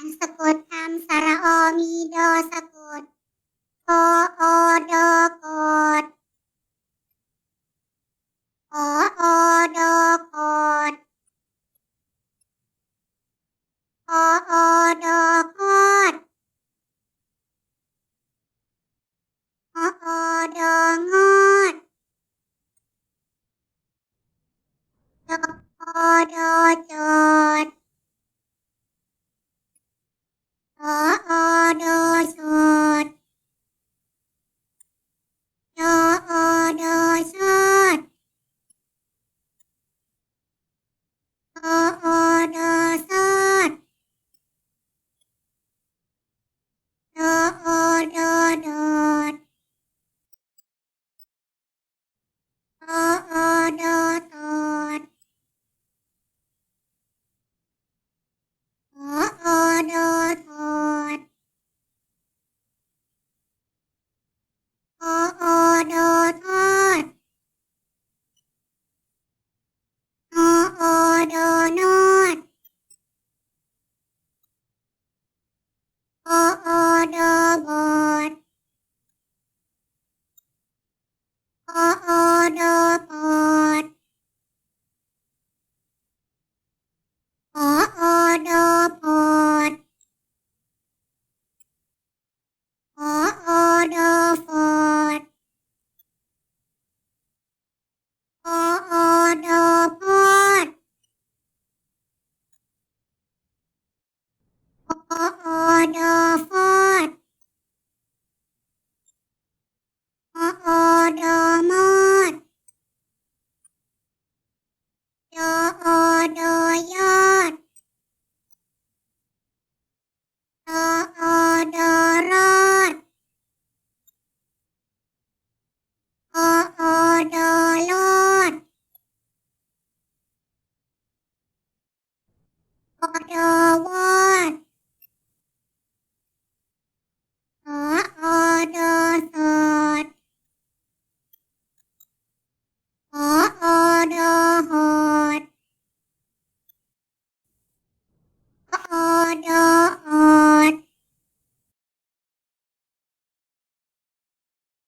อันสะกดคำสระออมีดอสะกดกออดอกอดอออดอกอดพออ 啊啊有我